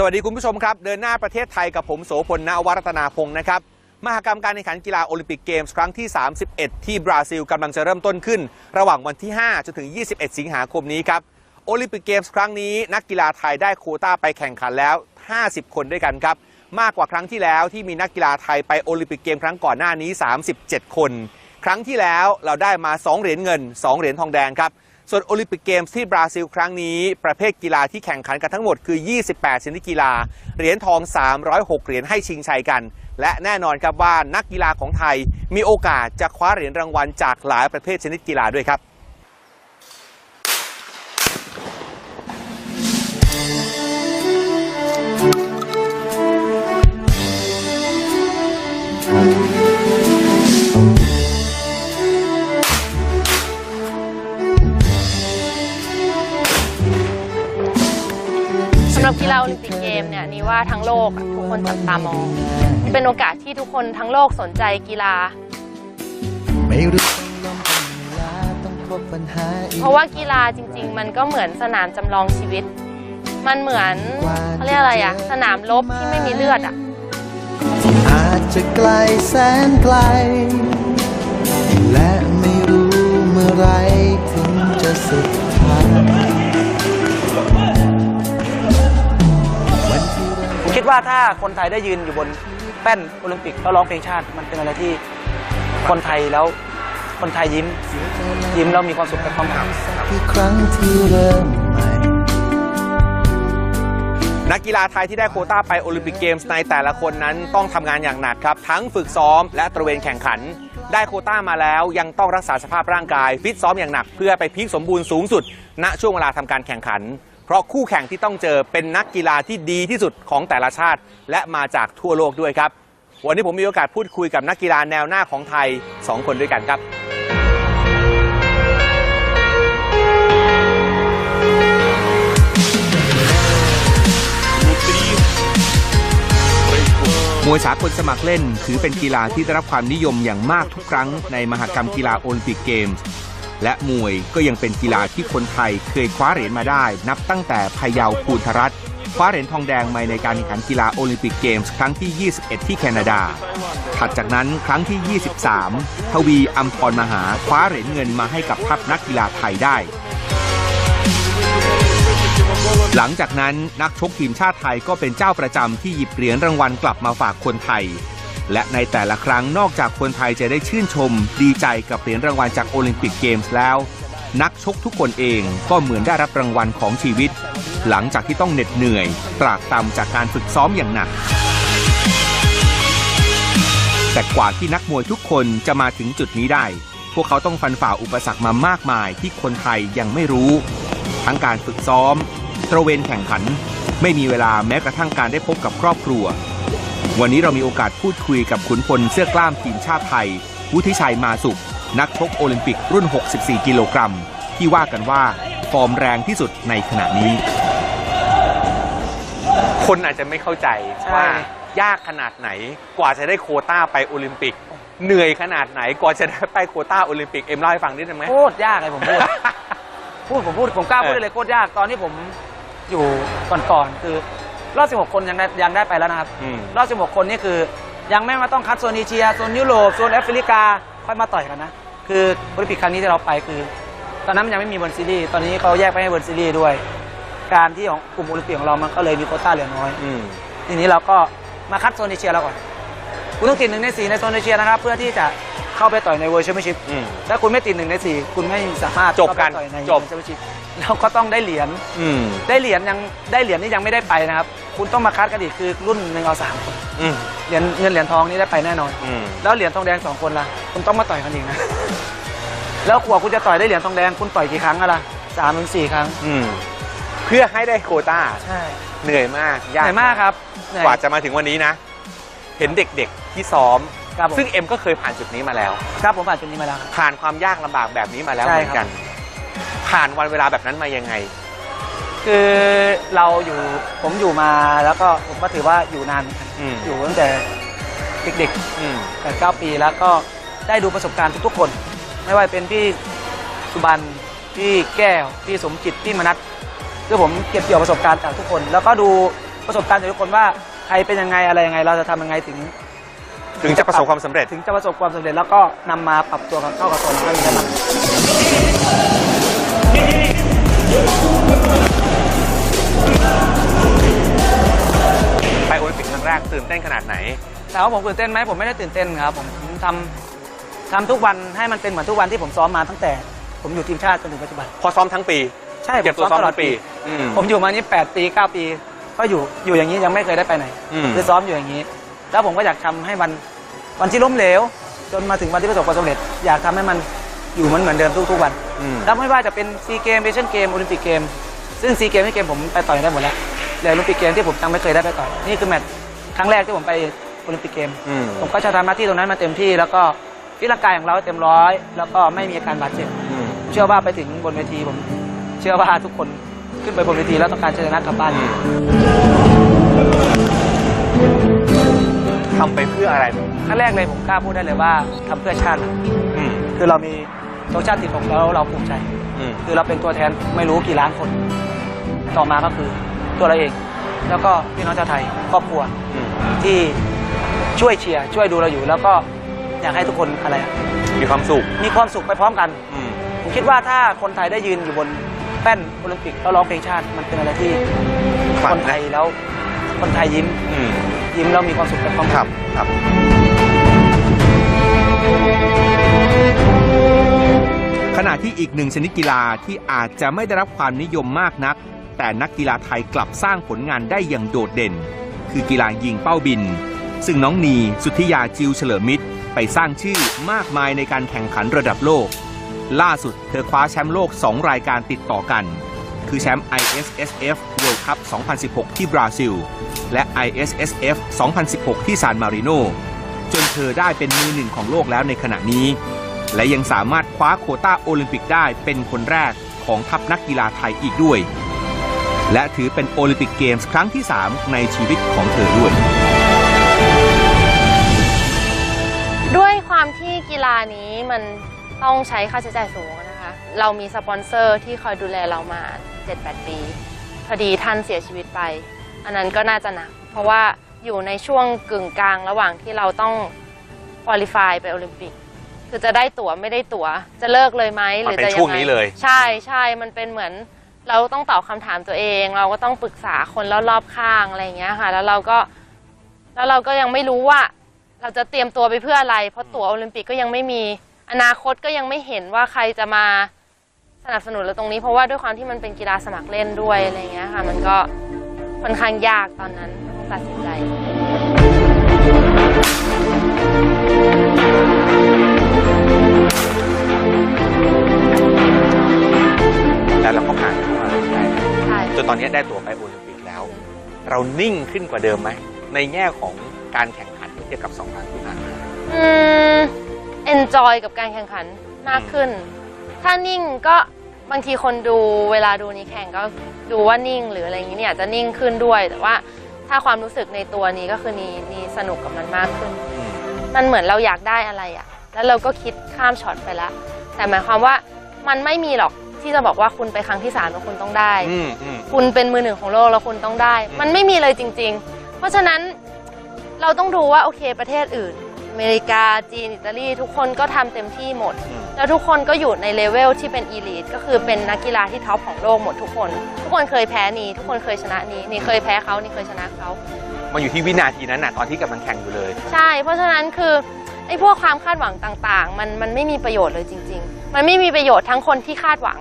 สวัสดีคุณผู้ชมครับ เดินหน้าประเทศไทยกับผมโสพลณวรัตนาพงศ์นะครับมหกรรมการแข่งขันกีฬาโอลิมปิกเกมส์ครั้งที่ 31 ที่บราซิลกำลังจะเริ่มต้นขึ้น ระหว่างวันที่ 5 จนถึง 21 สิงหาคมนี้ครับโอลิมปิกเกมส์ครั้งนี้ นักกีฬาไทยได้โคต้าไปแข่งขันแล้ว 50 คนด้วยกันครับ มากกว่าครั้งที่แล้วที่มีนักกีฬาไทยไปโอลิมปิกเกมส์ครั้งก่อนหน้านี้ 37 คน ครั้งที่แล้วเราได้มา 2 เหรียญเงิน 2 เหรียญทองแดงครับ ส่วนโอลิมปิกเกมส์ที่บราซิลครั้งนี้ ประเภทกีฬาที่แข่งขันกันทั้งหมดคือ 28 ชนิดกีฬา เหรียญทอง 306 เหรียญให้ชิงชัยกัน และแน่นอนครับว่านักกีฬาของไทยมีโอกาสจะคว้าเหรียญรางวัลจากหลายประเภทชนิดกีฬาด้วยครับ โอลิมปิกเกมเนี่ยนี่ว่าทั้งโลกอะทุกคนจับตามองมันเป็นโอกาสที่ทุกคนทั้งโลกสนใจกีฬาไม่รู้ต้องลงต้องเวลาต้องพบปัญหาอีกเพราะว่ากีฬาจริง ๆ มันก็เหมือนสนามจำลองชีวิต มันเหมือนเขาเรียกอะไรอะสนามรบที่ไม่มีเลือดอะอาจจะไกลแสนไกล ว่าถ้าคนไทยได้ยืนอยู่บนแป้นโอลิมปิกแล้วร้องเพลงชาติ มันเป็นอะไรที่คนไทยแล้วคนไทยยิ้ม ยิ้มแล้วมีความสุขกับความหายครั้งที่เริ่มใหม่นักกีฬาไทยที่ได้โคต้าไปโอลิมปิกเกมส์ในแต่ละคนนั้นต้องทำงานอย่างหนักครับ ทั้งฝึกซ้อมและตระเวนแข่งขัน ได้โคต้ามาแล้วยังต้องรักษาสภาพร่างกาย ฟิตซ้อมอย่างหนักเพื่อไปพีคสมบูรณ์สูงสุด ณช่วงเวลาทำการแข่งขัน เพราะคู่แข่งที่ต้องเจอเป็นนักกีฬาที่ดีที่สุดของแต่ละชาติ และมาจากทั่วโลกด้วยครับ วันนี้ผมมีโอกาสพูดคุยกับนักกีฬาแนวหน้าของไทยสองคนด้วยกันครับมวยสากลสมัครเล่น ถือเป็นกีฬาที่ได้รับความนิยมอย่างมากทุกครั้งในมหกรรมกีฬาโอลิมปิกเกมส์ และมวยก็ยังเป็นกีฬาที่คนไทยเคยคว้าเหรียญมาได้ นับตั้งแต่พยาวภูทรัตน์คว้าเหรียญทองแดงมาในการแข่งขันกีฬาโอลิมปิกเกมส์ครั้งที่ 21 ที่แคนาดา ถัดจากนั้นครั้งที่ 23 ทวีอัมพรมหาคว้าเหรียญเงินมาให้กับทัพนักกีฬาไทยได้ หลังจากนั้นนักชกทีมชาติไทยก็เป็นเจ้าประจำที่หยิบเหรียญรางวัลกลับมาฝากคนไทย และในแต่ละครั้งนอกจากคนไทยจะได้ชื่นชม ดีใจกับเหรียญรางวัลจากโอลิมปิกเกมส์แล้ว นักชกทุกคนเองก็เหมือนได้รับรางวัลของชีวิต หลังจากที่ต้องเหน็ดเหนื่อยตรากตรำจากการฝึกซ้อมอย่างหนัก แต่กว่าที่นักมวยทุกคนจะมาถึงจุดนี้ได้ พวกเขาต้องฟันฝ่าอุปสรรคมามากมายที่คนไทยยังไม่รู้ ทั้งการฝึกซ้อม ตระเวนแข่งขัน ไม่มีเวลาแม้กระทั่งการได้พบกับครอบครัว วันนี้เรามีโอกาสพูดคุยกับขุนพลเสื้อกล้ามทีมชาติไทย วุฒิชัยมาสุข นักชกโอลิมปิกรุ่น 64 กิโลกรัม ที่ว่ากันว่า ฟอร์มแรงที่สุดในขณะนี้ คนอาจจะไม่เข้าใจใช่ว่ายากขนาดไหนกว่าจะได้โควต้าไปโอลิมปิก เหนื่อยขนาดไหนกว่าจะได้ไปโควต้าโอลิมปิก เอ็มเล่าให้ฟังนิดนึงไหมโคตรยากเลยผมพูด พูดผมพูดผมกล้าพูดได้เลยโคตรยากตอนที่ผมอยู่ก่อนๆคือ รอบ 16 คนยังได้ยังได้ไปแล้วนะครับ อืม รอบ 16 คนนี่คือ ยังไม่มาต้องคัดโซนเอเชียโซนยุโรปโซนแอฟริกาค่อยมาต่อยกันนะ คือโอลิมปิกครั้งนี้ที่เราไปคือ ตอนนั้นมันยังไม่มีเวิร์ลซีรีส์ตอนนี้เขาแยกไปให้เวิร์ลซีรีส์ด้วย การที่ของกลุ่มโอลิมปิกของเรามันก็เลยมีโควต้าเหลือน้อย อืม ทีนี้เราก็มาคัดโซนเอเชียเราก่อน คุณต้องติดหนึ่งในสี่ในโซนเอเชียนะครับ เพื่อที่จะเข้าไปต่อยในเวิร์ลแชมเปี้ยนชิพอืม ถ้าคุณไม่ติดหนึ่งในสี่คุณไม่สามารถจบกันเข้าไปต่อยในจบแชมเปี้ยนชิพเราก็ต้องได้เหรียญ อืม ได้เหรียญยังได้เหรียญนี่ยังไม่ได้ไปนะครับ คุณต้องมาคัดกันอีกคือรุ่นหนึ่งเอาสามคนอืมเหรียญเงินเหรียญทองนี่ได้ไปแน่นอน อืมแล้วเหรียญทองแดงสองคนล่ะคุณต้องมาต่อยกันอีกนะ แล้วกว่าคุณจะต่อยได้เหรียญทองแดงคุณต่อยกี่ครั้งอะล่ะสามถึงสี่ครั้งอืมเพื่อให้ได้โควต้าใช่เหนื่อยมากเหนื่อยมากครับเหนื่อยกว่าจะมาถึงวันนี้นะ เห็นเด็กๆที่ซ้อม ครับผมซึ่งเอ็มก็เคยผ่านจุดนี้มาแล้ว ครับผมผ่านจุดนี้มาแล้วครับ ผ่านความยากลำบากแบบนี้มาแล้วใช่เหมือนครับ กัน ผ่านวันเวลาแบบนั้นมายังไง คือเราอยู่ผมอยู่มาแล้วก็ผมก็ถือว่าอยู่นานอืม อยู่ตั้งแต่เด็กอืม ๆแปดเก้าปีแล้วก็ได้ดูประสบการณ์ทุกๆคน ไม่ว่าเป็นพี่สุบันพี่แก้วพี่สมจิตพี่มนัทคือผมเก็บเกี่ยวประสบการณ์จากทุกคน แล้วก็ดูประสบการณ์จากทุกคนว่าใครเป็นยังไงอะไรยังไง เราจะทำยังไงถึง ถึงจะประสบความสำเร็จ ถึงจะประสบความสำเร็จแล้วก็นำมาปรับตัวกับเข้ากับตัวเราให้มันได้มาก รั้งแรกตื่นเต้นขนาดไหนถามว่าผมตื่นเต้นไหมผมไม่ได้ตื่นเต้นครับผมผมทำทำทุกวันให้มันเป็นเหมือนทุกวันที่ผมซ้อมมาตั้งแต่ ผมอยู่ทีมชาติจนถึงปัจจุบัน พอซ้อมทั้งปี ใช่เก็บตัวผซ้อมตลทั้งปีอืมผมอยู่มานี่8ปี9ปี ก็อยู่อยู่อย่างนี้ยังไม่เคยได้ไปไหนอืมคือซ้อมอยู่อย่างนี้ แล้วผมก็อยากทำให้มันวันที่ล้มเหลว จนมาถึงวันที่ประสบความสำเร็จ อยากทำให้มันอยู่เหมือนเหมือนเดิมทุกๆวันอืมแล้วไม่ว่าจะเป็นซีเกมเอเชียนเกมโอลิมปิกเกมซึ่งซีเกมที่เกมผมไปต่อยได้หมดแล้วเหลือโอลิมปิกเกมที่ผมยังไม่เคยได้ไปต่อยนี่คือแมตช์ ครั้งแรกที่ผมไปโอลิมปิกเกม อืม ผมก็จะทำหน้าที่ตรงนั้นมาเต็มที่ แล้วก็ฟิตร่างกายของเราให้เต็มร้อย แล้วก็ไม่มีอาการบาดเจ็บ อืมผมเชื่อว่าไปถึงบนเวทีผม เชื่อว่าทุกคนขึ้นไปบนเวทีแล้วต้องการชนะกลับบ้านอืมทำไปเพื่ออะไรครั้งแรกเลยผมกล้าพูดได้เลยว่าทำเพื่อชาติอืมคือเรามีธงชาติติดของเราเราภูมิใจ อืม คือเราเป็นตัวแทนไม่รู้กี่ล้านคน ต่อมาก็คือตัวเราเอง แล้วก็พี่น้องชาวไทยครอบครัว อืม ที่ช่วยเชียร์ช่วยดูเราอยู่ แล้วก็อยากให้ทุกคนอะไรอะมีความสุขมีความสุขไปพร้อมกัน อืมผมคิดว่าถ้าคนไทยได้ยืนอยู่บนแป้นโอลิมปิกแล้วร้องเพลงชาติมันเป็นอะไรที่ฝันนะคนไทยแล้วคนไทยยิ้ม อืมยิ้มแล้วมีความสุขไปพร้อมคกัรัน บครับ ขณะที่อีกหนึ่งชนิดกีฬาที่อาจจะไม่ได้รับความนิยมมากนัก แต่นักกีฬาไทยกลับสร้างผลงานได้อย่างโดดเด่น คือกีฬายิงเป้าบิน ซึ่งน้องนีสุทธิยาจิวเฉลิมมิตร ไปสร้างชื่อมากมายในการแข่งขันระดับโลก ล่าสุดเธอคว้าแชมป์โลก 2 รายการติดต่อกัน คือแชมป์ ISSF World Cup 2016 ที่บราซิล และ ISSF 2016 ที่ซานมาริโนจนเธอได้เป็นมือหนึ่งของโลกแล้วในขณะนี้ และยังสามารถคว้าโคต้าโอลิมปิกได้เป็นคนแรกของทัพนักกีฬาไทยอีกด้วย และถือเป็นโอลิมปิกเกมส์ครั้งที่ 3 ในชีวิตของเธอด้วย ด้วยความที่กีฬานี้มันต้องใช้ค่าใช้จ่ายสูงนะคะ เรามีสปอนเซอร์ที่คอยดูแลเรามา 7-8 ปี พอดีท่านเสียชีวิตไป อันนั้นก็น่าจะหนัก เพราะว่าอยู่ในช่วงกึ่งกลางระหว่างที่เราต้องคุริฟายไปโอลิมปิก คือจะได้ตั๋วไม่ได้ตั๋ว จะเลิกเลยไหมหรือมันเป็นจะยัช่วงงไงนี้เลยใช่ใช่มันเป็นเหมือน เราต้องตอบคำถามตัวเอง เราก็ต้องปรึกษาคนรอบๆข้างอะไรอย่างเงี้ยค่ะ แล้วเราก็แล้วเราก็ยังไม่รู้ว่า เราจะเตรียมตัวไปเพื่ออะไร เพราะตั๋วโอลิมปิกก็ยังไม่มี อนาคตก็ยังไม่เห็นว่าใครจะมาสนับสนุนเราตรงนี้ เพราะว่าด้วยความที่มันเป็นกีฬาสมัครเล่นด้วยอะไรอย่างเงี้ยค่ะ มันก็ค่อนข้างยากตอนนั้นต้องตัดสินใจ ตอนนี้ได้ตั๋วไปโอลิมปิกแล้ว เรานิ่งขึ้นกว่าเดิมไหมในแง่ของการแข่งขันเมื่อเทียบกับสองครั้งที่ผ่านมาอืม enjoy กับการแข่งขันมากขึ้น ถ้านิ่งก็บางทีคนดูเวลาดูนี้แข่งก็ดูว่านิ่งหรืออะไรอย่างนี้เนี่ยอาจจะนิ่งขึ้นด้วย แต่ว่าถ้าความรู้สึกในตัวนี้ก็คือนี่นี่สนุกกับมันมากขึ้นอืมมันเหมือนเราอยากได้อะไรอะแล้วเราก็คิดข้ามช็อตไปแล้วแต่หมายความว่ามันไม่มีหรอก ที่จะบอกว่าคุณไปครั้งที่สามแล้วคุณต้องได้ อืมอืม คุณเป็นมือหนึ่งของโลกแล้วคุณต้องได้ อืม มันไม่มีเลยจริง ๆ เพราะฉะนั้นเราต้องดูว่าโอเคประเทศอื่น อเมริกาจีน อิตาลี ทุกคนก็ทำเต็มที่หมด อืม แล้วทุกคนก็อยู่ในเลเวลที่เป็นอีลีทก็คือเป็นนักกีฬาที่ท็อปของโลกหมดทุกคน ทุกคนเคยแพ้นี้ทุกคนเคยชนะนี้นี่เคยแพ้เขานี่เคยชนะเขา มันอยู่ที่วินาทีนั้นน่ะตอนที่กำลังแข่งอยู่เลย ใช่ เพราะฉะนั้นคือไอ้พวกความคาดหวังต่างๆ มันมันไม่มีประโยชน์เลยจริง ๆ มันไม่มีประโยชน์ทั้งคนที่คาดหวัง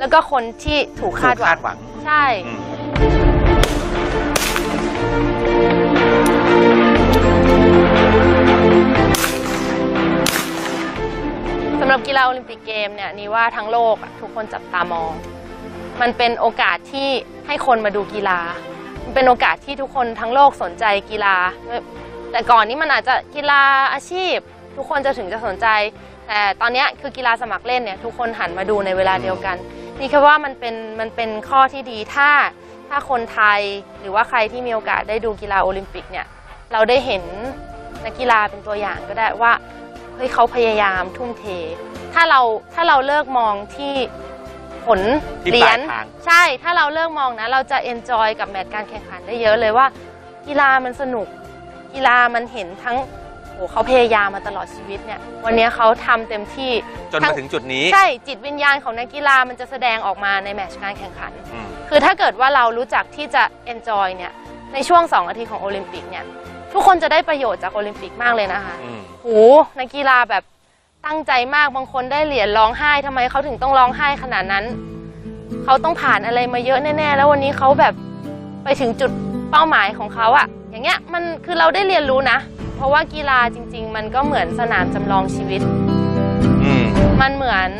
แล้วก็คนที่ถูกคาดหวัคางดหวังใช่อืมสำหรับกีฬาโอลิมปิกเกมเนี่ยนี่ว่าทั้งโลกอะทุกคนจับตามอง มันเป็นโอกาสที่ให้คนมาดูกีฬา มันเป็นโอกาสที่ทุกคนทั้งโลกสนใจกีฬา แต่ก่อนนี้มันอาจจะกีฬาอาชีพ ทุกคนจะถึงจะสนใจ แต่ตอนเนี้ยคือกีฬาสมัครเล่นเนี่ยทุกคนหันมาดูในเวลาเดียวกัน นี่แค่ว่ามันเป็นมันเป็นข้อที่ดีถ้าถ้าคนไทยหรือว่าใครที่มีโอกาสได้ดูกีฬาโอลิมปิกเนี่ยเราได้เห็นนักกีฬาเป็นตัวอย่างก็ได้ว่าเฮ้ยเขาพยายามทุ่มเท ถ้าเราถ้าเราเลิกมองที่ผลที่เหรียญปลายทางใช่ถ้าเราเลิกมองนะ เราจะเอนจอยกับแมตช์การแข่งขันได้เยอะเลยว่า กีฬามันสนุก กีฬามันเห็นทั้ง โอ้เขาพยายามมาตลอดชีวิตเนี่ย วันนี้เขาทำเต็มที่จนมาถึงจุดนี้ ใช่จิตวิญญาณของนักกีฬามันจะแสดงออกมาในแมตช์การแข่งขันอืมคือถ้าเกิดว่าเรารู้จักที่จะ enjoy เนี่ยในช่วง 2 อาทิตย์ของโอลิมปิกเนี่ยทุกคนจะได้ประโยชน์จากโอลิมปิกมากเลยนะคะอืมโหนักกีฬาแบบตั้งใจมากบางคนได้เหรียญร้องไห้ทำไมเขาถึงต้องร้องไห้ขนาดนั้น เขาต้องผ่านอะไรมาเยอะแน่ ๆ แล้ววันนี้เขาแบบไปถึงจุดเป้าหมายของเขาอะอย่างเงี้ยมันคือเราได้เรียนรู้นะ เพราะว่ากีฬาจริง ๆ มันก็เหมือนสนามจำลองชีวิต อืมมันเหมือน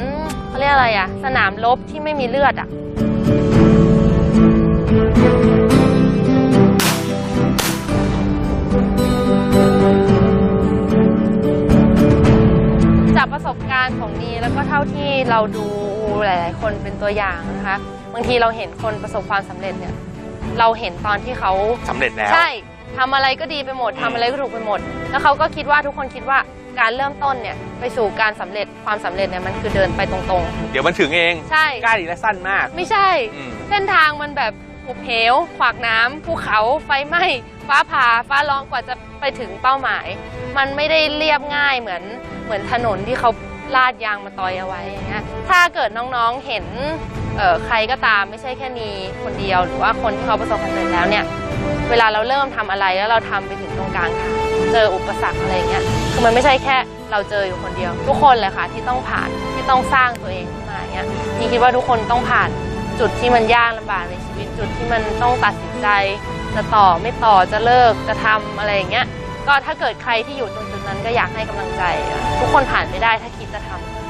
เขาเรียกอะไรอะสนามรบที่ไม่มีเลือดอะจากประสบการณ์ของนีแล้วก็เท่าที่เราดูหลาย ๆ คนเป็นตัวอย่างนะคะ บางทีเราเห็นคนประสบความสำเร็จเนี่ย เราเห็นตอนที่เขา สำเร็จแล้ว ใช่ ทำอะไรก็ดีไปหมดทำอะไรก็ถูกไปหมด แล้วเขาก็คิดว่าทุกคนคิดว่าการเริ่มต้นเนี่ยไปสู่การสำเร็จความสำเร็จเนี่ยมันคือเดินไปตรงเดี๋ยวมันถึงเองๆ ใช่ ใกล้และสั้นมาก ไม่ใช่ อืม เส้นทางมันแบบหุบเหว ขวากน้ำภูเขาไฟไหม้ฟ้าผ่าฟ้าร้องกว่าจะไปถึงเป้าหมาย มันไม่ได้เรียบง่ายเหมือนเหมือนถนนที่เขาลาดยางมาตอยเอาไว้อย่างเงี้ยถ้าเกิดน้องๆเห็นเอ่อใครก็ตามไม่ใช่แค่นีคนเดียว หรือว่าคนที่เขาประสบความสำเร็จแล้วเนี่ย เวลาเราเริ่มทำอะไรแล้วเราทำไปถึงตรงกลางทางเจออุปสรรคอะไรเงี้ยคือมันไม่ใช่แค่เราเจออยู่คนเดียว ทุกคนเลยค่ะที่ต้องผ่านที่ต้องสร้างตัวเองขึ้นมาอย่างเงี้ยนี่คิดว่าทุกคนต้องผ่านจุดที่มันยากลำบากในชีวิตจุดที่มันต้องตัดสินใจ จะต่อไม่ต่อจะเลิกจะทำอะไรอย่างเงี้ยก็ถ้าเกิดใครที่อยู่ตรงจุดนั้นก็อยากให้กำลังใจ ทุกคนผ่านไปได้ถ้าคิดจะทำก็ผ่า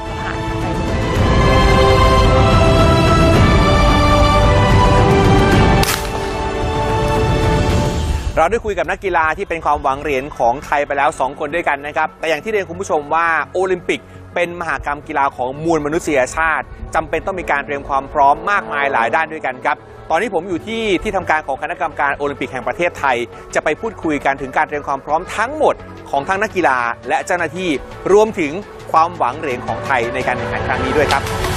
เราได้คุยกับนักกีฬาที่เป็นความหวังเหรียญของไทยไปแล้ว 2 คนด้วยกันนะครับ แต่อย่างที่เรียนคุณผู้ชมว่าโอลิมปิกเป็นมหากรรมกีฬาของมวลมนุษยชาติจำเป็นต้องมีการเตรียมความพร้อมมากมายหลายด้านด้วยกันครับ ตอนนี้ผมอยู่ที่ที่ทำการของคณะกรรมการโอลิมปิกแห่งประเทศไทย จะไปพูดคุยกันถึงการเตรียมความพร้อมทั้งหมดของทั้งนักกีฬาและเจ้าหน้าที่รวมถึงความหวังเหรียญของไทยในการแข่งขันครั้งนี้ด้วยครับ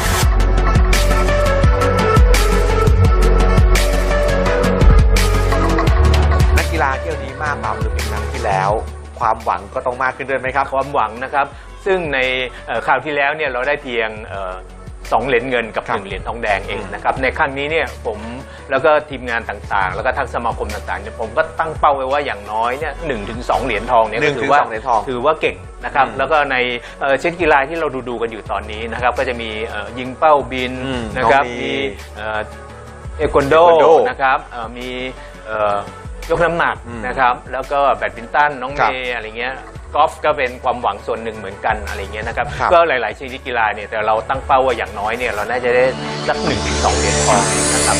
ที่ยวนี้มากกว่าโอลิมปิกครั้งที่แล้ว ความหวังก็ต้องมากขึ้นด้วยไหมครับ ความหวังนะครับ ซึ่งในเอ่อคราวที่แล้วเนี่ยเราได้เพียงเอ่อสองเหรียญเงินกับครับหนึ่งเหรียญทองแดงเองอืมนะครับในครั้งนี้เนี่ยผมแล้วก็ทีมงานต่างๆ แล้วก็ทั้งสมาคมต่างๆเนี่ยผมก็ตั้งเป้าไว้ว่าอย่างน้อยเนี่ยหนึ่งถึงสองเหรียญทองเนี่ยหนึ่ก็งถืถึองว่าสองเหรียญทอง ถือว่าเก่งนะครับอืมแล้วก็ในเอ่อเช่นกีฬาที่เราดูๆกันอยู่ตอนนี้นะครับก็จะมีเอ่อยิงเป้าบินอืมนะครับน้องมี มีเอ่อ เอควันโดเทควันโดนะครับเอ่อมีเอ่อ ยกน้ำหนักอืมนะครับ แล้วก็แบดมินตันน้องครับเมย์อะไรเงี้ยกอล์ฟก็เป็นความหวังส่วนหนึ่งเหมือนกันอะไรเงี้ยนะครับครับ ก็หลาย ๆ ชนิดกีฬาเนี่ยแต่เราตั้งเป้าว่าอย่างน้อยเนี่ยเราน่าจะได้สักหนึ่งถึงสองเหรียญทองนะครับ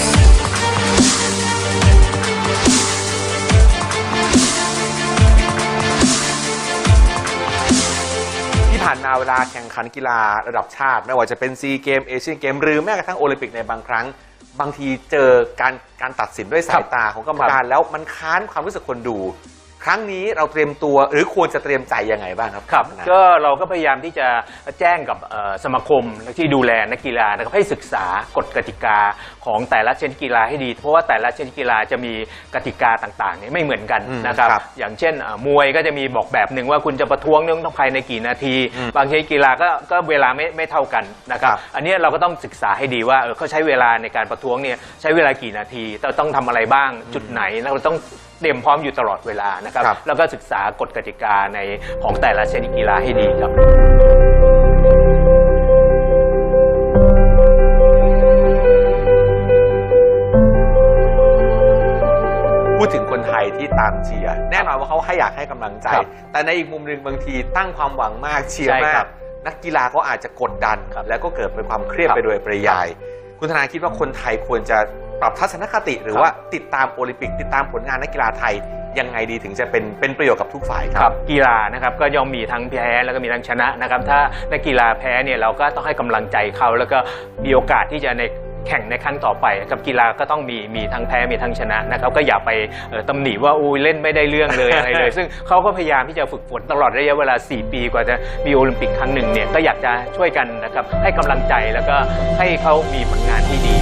ที่ผ่านมาเวลาแข่งขันกีฬาระดับชาติ ไม่ว่าจะเป็นซีเกมเอเชียนเกมหรือแม้กระทั่งโอลิมปิกในบางครั้ง บางทีเจอการการตัดสินด้วยสายตาของกรรมการแล้วมันค้านความรู้สึกคนดู ครั้งนี้เราเตรียมตัวหรือควรจะเตรียมใจยังไงบ้างครับครับนะก็เราก็พยายามที่จะแจ้งกับเอ่อสมาคมที่ดูแลนักกีฬานะครับให้ศึกษากฎกติกาของแต่ละชนิดกีฬาให้ดี เพราะว่าแต่ละชนิดกีฬาจะมีกติกาต่างๆเนี่ยไม่เหมือนกันอืมนะครับครับ อย่างเช่นเอ่อมวยก็จะมีบอกแบบหนึ่งว่าคุณจะประท้วงเนื่องต้องภายในกี่นาทีอืมบางชนิดกีฬาก็ก็เวลาไม่ไม่เท่ากันนะครับครับ อันเนี้ยเราก็ต้องศึกษาให้ดีว่าเออเขาใช้เวลาในการประท้วงเนี่ยใช้เวลากี่นาทีเราต้องทำอะไรบ้างจุดไหนเราต้อง เตรียมพร้อมอยู่ตลอดเวลานะครับ ครับ แล้วก็ศึกษากฎกติกาในของแต่ละชนิดกีฬาให้ดีครับ พูดถึงคนไทยที่ตามเชียร์แน่นอนว่าเขาให้อยากให้กำลังใจ ครับแต่ในอีกมุมหนึ่งบางทีตั้งความหวังมากเชียร์ใช่มาครัก บนักกีฬาก็อาจจะกดดัน ครับแล้วก็เกิดเป็นความเครียดครับ ไปโดยปริยาย คุณธนาคิดว่าคนไทยควรจะ ปรับทัศนคติหรือครับว่าติดตามโอลิมปิก ติดตามผลงานนักกีฬาไทยยังไงดีถึงจะเป็นเป็นประโยชน์กับทุกฝ่ายคครัรับบกีฬานะครับก็ย่อมมีทั้งแพ้แล้วก็มีทั้งชนะนะครับ ถ้านักกีฬาแพ้เนี่ยเราก็ต้องให้กำลังใจเขาแล้วก็มีโอกาสที่จะในแข่งในครั้งต่อไปกับกีฬาก็ต้องมีมีทั้งแพ้มีทั้งชนะนะครับก็อย่าไปเอ่อตำหนิว่าอุ้ยเล่นไม่ได้เรื่องเลยอะไรเลย ซึ่งเขาก็พยายามที่จะฝึกฝนตลอดระยะเวลา 4 ปีกว่าจะมีโอลิมปิกครั้งหนึ่งเนี่ยก็อยากจะช่วยกันนะครับให้กำลังใจแล้วก็ให้เขามีผลงานที่ดี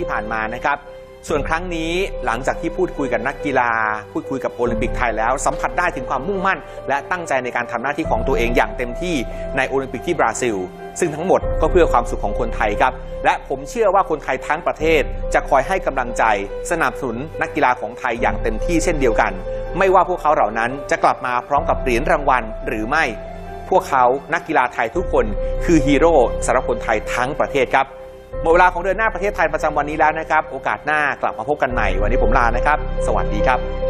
ที่ผ่านมานะครับ ส่วนครั้งนี้หลังจากที่พูดคุยกับนักกีฬา พูดคุยกับโอลิมปิกไทยแล้ว สัมผัสได้ถึงความมุ่งมั่น และตั้งใจในการทำหน้าที่ของตัวเองอย่างเต็มที่ในโอลิมปิกที่บราซิล ซึ่งทั้งหมดก็เพื่อความสุขของคนไทยครับ และผมเชื่อว่าคนไทยทั้งประเทศ จะคอยให้กำลังใจ สนับสนุนนักกีฬาของไทยอย่างเต็มที่เช่นเดียวกัน ไม่ว่าพวกเขาเหล่านั้นจะกลับมาพร้อมกับเหรียญรางวัลหรือไม่พวกเขานักกีฬาไทยทุกคน คือฮีโร่สำหรับคนไทยทั้งประเทศครับ หมดเวลาของเดือนหน้าประเทศไทยประจำวันนี้แล้วนะครับ โอกาสหน้ากลับมาพบกันใหม่ วันนี้ผมลานะครับ สวัสดีครับ